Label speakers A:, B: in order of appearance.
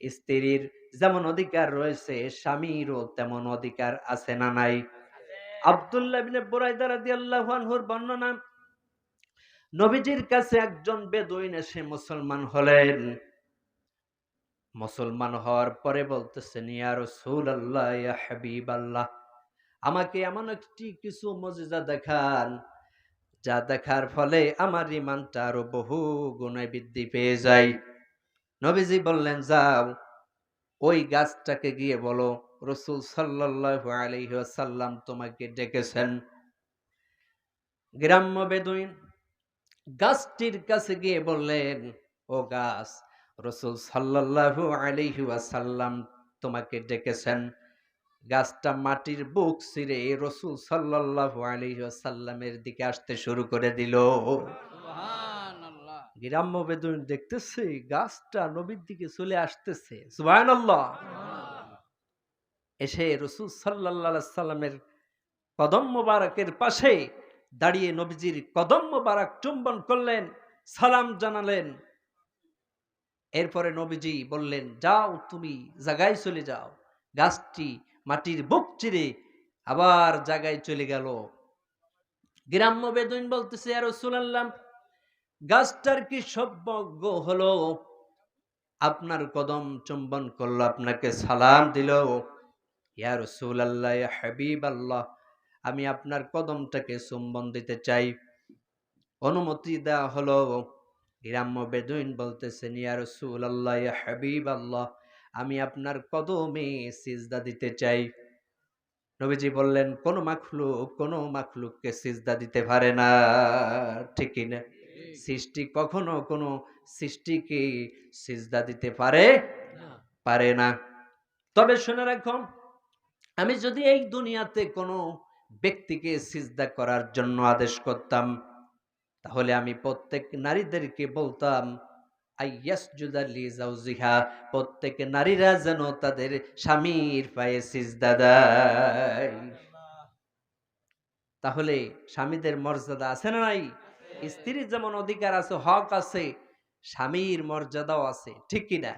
A: স্ত্রীর যেমন অধিকার রয়েছে স্বামীরও তেমন অধিকার আছে না নাই। আব্দুল্লাহ ইবনে বুরাইদা রাদিয়াল্লাহু আনহুর বর্ণনা নবীজির কাছে একজন বেদুইন এসে মুসলমান হলেন। মুসলমান হওয়ার পরে বলতেছেন ইয়া রাসূলুল্লাহ ইয়া হাবিবাল্লাহ আমাকে এমন একটি কিছু মজিজা দেখান যা দেখার ফলে আমার ইমানটা আরও বহু গুণে বৃদ্ধি পেয়ে যায়। নবীজি বললেন, যাও, ওই গাছটাকে গিয়ে বলো, রসুল আলাইহি তোমাকে ডেকেছেন। গ্রাম্য বেদুইন গাছটির কাছে গিয়ে বললেন, ও গাছ, রসুল সাল্লাল্লাহু আলাইহি ওয়াসাল্লাম তোমাকে ডেকেছেন। গাছটা মাটির বুক ছিঁড়ে রসুল সাল্লাল্লাহু আলাইহি ওয়াসাল্লামের দিকে আসতে শুরু করে দিল। গ্রাম্য বেদুইন দেখতেছে গাছটা নবীর দিকে চলে আসতেছে। সুবহানাল্লাহ। এসে রসুল সাল্লামের কদম মোবারকের পাশে দাঁড়িয়ে নবীজির কদম মোবারক চুম্বন করলেন, সালাম জানালেন। এরপরে নবীজি বললেন, যাও তুমি জায়গায় চলে যাও। গাছটি মাটির বুক চিরে আবার জায়গায় চলে গেল। গ্রাম্য বেদুইন বলতেছে আর রসুলাল্লাহ গাছটার কি সৌভাগ্য হলো? আপনার কদম চুম্বন করল, আপনাকে সালাম দিল। ইয়া রসুলাল্লাহ, ইয়া হাবিব আল্লাহ আমি আপনার কদমটাকে চুম্বন দিতে চাই। অনুমতি দেওয়া হলো। গ্রাম্য বেদুইন বলতেছেন, ইয়া রসুলাল্লাহ, ইয়া হাবিব আল্লাহ আমি আপনার কদমে সিজদা দিতে চাই। নবীজি বললেন, কোন মাখলুক, কোন মাখলুককে সিজদা দিতে পারে না। ঠিকই না সৃষ্টি কখনো কোনো সৃষ্টিকে সিজদা দিতে পারে? পারে না। তবে শুনে রাখো আমি যদি এই দুনিয়াতে কোনো ব্যক্তিকে সিজদা করার জন্য আদেশ করতাম তাহলে আমি প্রত্যেক নারীদেরকে বলতাম প্রত্যেক নারীরা যেন তাদের স্বামীর পায়ে সিজদা দেয়। তাহলে স্বামীদের মর্যাদা আছে না নাই? স্ত্রীর যেমন অধিকার আছে হক আছে স্বামীর মর্যাদাও আছে ঠিক কিনা?